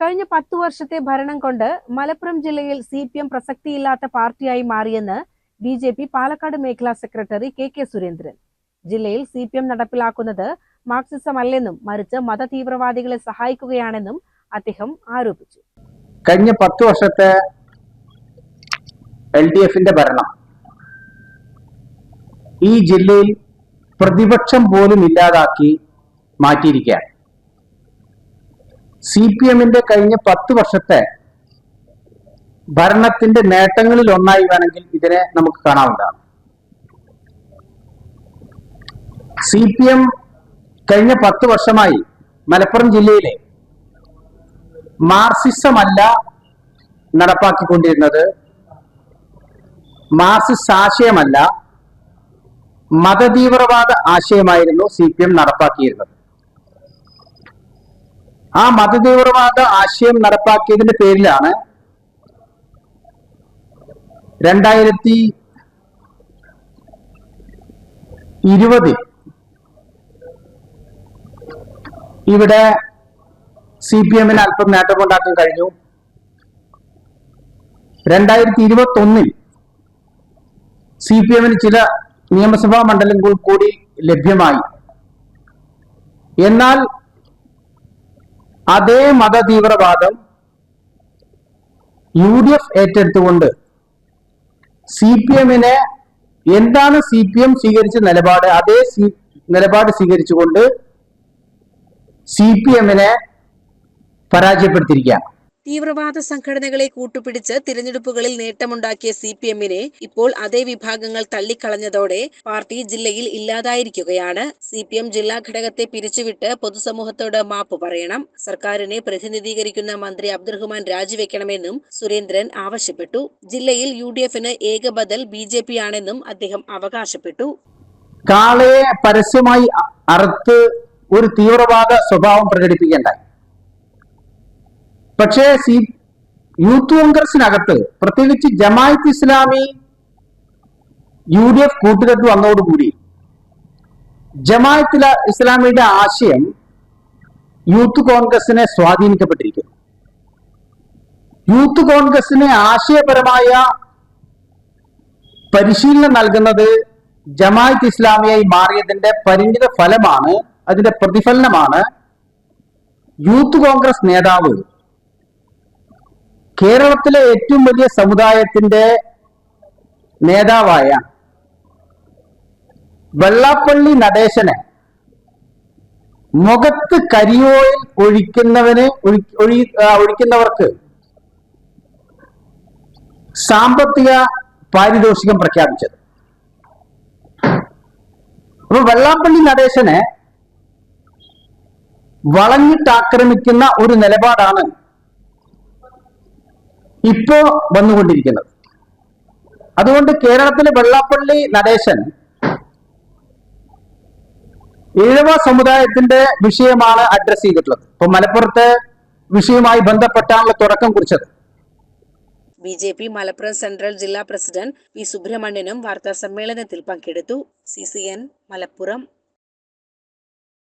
കഴിഞ്ഞ പത്തു വർഷത്തെ ഭരണം കൊണ്ട് മലപ്പുറം ജില്ലയിൽ സി പി എം പ്രസക്തിയില്ലാത്ത പാർട്ടിയായി മാറിയെന്ന് ബി ജെ പി പാലക്കാട് മേഖലാ സെക്രട്ടറി കെ കെ സുരേന്ദ്രൻ. ജില്ലയിൽ സി പി എം നടപ്പിലാക്കുന്നത് മാർക്സിസം അല്ലെന്നും മറിച്ച് മതതീവ്രവാദികളെ സഹായിക്കുകയാണെന്നും അദ്ദേഹം ആരോപിച്ചു. കഴിഞ്ഞ പത്തു വർഷത്തെ എൽ ഡി എഫിന്റെ ഭരണം ഈ ജില്ലയിൽ പ്രതിപക്ഷം പോലും ഇല്ലാതാക്കി മാറ്റിയിരിക്കുകയാണ്. സി പി എമ്മിന്റെ കഴിഞ്ഞ പത്ത് വർഷത്തെ ഭരണത്തിന്റെ നേട്ടങ്ങളിൽ ഒന്നായി വേണമെങ്കിൽ ഇതിനെ നമുക്ക് കാണാവുന്നതാണ്. സി പി എം കഴിഞ്ഞ പത്ത് വർഷമായി മലപ്പുറം ജില്ലയിലെ മാർസിസമല്ല നടപ്പാക്കിക്കൊണ്ടിരുന്നത്. മാർസിസ് ആശയമല്ല മതതീവ്രവാദ ആശയമായിരുന്നു സി പി എം നടപ്പാക്കിയിരുന്നത്. ആ മതതീവ്രവാദ ആശയം നടപ്പാക്കിയതിന്റെ പേരിലാണ് രണ്ടായിരത്തി ഇരുപതിൽ ഇവിടെ സി പി എമ്മിന് അല്പം നേട്ടമുണ്ടാക്കാൻ കഴിഞ്ഞു. രണ്ടായിരത്തി ഇരുപത്തി ഒന്നിൽ സി പി എമ്മിന് ചില നിയമസഭാ മണ്ഡലങ്ങൾ കൂടി ലഭ്യമായി. എന്നാൽ അതേ മതതീവ്രവാദം യു ഡി എഫ് ഏറ്റെടുത്തുകൊണ്ട് സി പി എമ്മിനെ എന്താണ് സി പി എം സ്വീകരിച്ച നിലപാട്? അതേ സി- നിലപാട് സ്വീകരിച്ചുകൊണ്ട് സി പി എമ്മിനെ പരാജയപ്പെടുത്തിയിരിക്കുകയാണ്. തീവ്രവാദ സംഘടനകളെ കൂട്ടുപിടിച്ച് തിരഞ്ഞെടുപ്പുകളിൽ നേട്ടമുണ്ടാക്കിയ സി പി എമ്മിനെ ഇപ്പോൾ അതേ വിഭാഗങ്ങൾ തള്ളിക്കളഞ്ഞതോടെ പാർട്ടി ജില്ലയിൽ ഇല്ലാതായിരിക്കുകയാണ്. സി പി എം ജില്ലാ ഘടകത്തെ പിരിച്ചുവിട്ട് പൊതുസമൂഹത്തോട് മാപ്പ് പറയണം. സർക്കാരിനെ പ്രതിനിധീകരിക്കുന്ന മന്ത്രി അബ്ദുറഹ്മാൻ രാജിവെക്കണമെന്നും സുരേന്ദ്രൻ ആവശ്യപ്പെട്ടു. ജില്ലയിൽ യു ഡി എഫിന് ഏക ബദൽ ബി ജെ പി ആണെന്നും അദ്ദേഹം അവകാശപ്പെട്ടു. കാളയെ പരസ്യമായി അറുത്ത് ഒരു തീവ്രവാദ സ്വഭാവം പ്രകടിപ്പിക്കേണ്ടായി. പക്ഷേ സി യൂത്ത് കോൺഗ്രസിനകത്ത് പ്രത്യേകിച്ച് Jamaat Islami U D F കൂട്ടുകെട്ട് വന്നതോടുകൂടി ജമായത്ത് ഇസ്ലാമിയുടെ ആശയം യൂത്ത് കോൺഗ്രസിനെ സ്വാധീനിക്കപ്പെട്ടിരിക്കുന്നു. യൂത്ത് കോൺഗ്രസിന് ആശയപരമായ പരിശീലനം നൽകുന്നത് ജമായത്ത് ഇസ്ലാമിയായി മാറിയതിന്റെ പരിണിത ഫലമാണ് അതിന്റെ പ്രതിഫലനമാണ് യൂത്ത് കോൺഗ്രസ് നേതാവ് കേരളത്തിലെ ഏറ്റവും വലിയ സമുദായത്തിന്റെ നേതാവായ വെള്ളാപ്പള്ളി നടേശനെ മുഖത്ത് കരിയോയിൽ ഒഴിക്കുന്നവന് ഒഴി- ഒഴി- ഒഴിക്കുന്നവർക്ക് സാമ്പത്തിക പാരിതോഷികം പ്രഖ്യാപിച്ചത്. അപ്പൊ വെള്ളാപ്പള്ളി നടേശനെ വളഞ്ഞിട്ടാക്രമിക്കുന്ന ഒരു നിലപാടാണ് ഇപ്പോ വന്നുകൊണ്ടിരിക്കുന്നത്. അതുകൊണ്ട് കേരളത്തിലെ വെള്ളാപ്പള്ളി നടേശൻ ഈഴവ സമുദായത്തിന്റെ വിഷയമാണ് അഡ്രസ് ചെയ്തിട്ടുള്ളത്. ഇപ്പൊ മലപ്പുറത്തെ വിഷയവുമായി ബന്ധപ്പെട്ടാണല്ലോ തുടക്കം കുറിച്ചത്. B J P Malappuram central ജില്ലാ പ്രസിഡന്റ് വി സുബ്രഹ്മണ്യനും വാർത്താ സമ്മേളനത്തിൽ പങ്കെടുത്തു. C C N Malappuram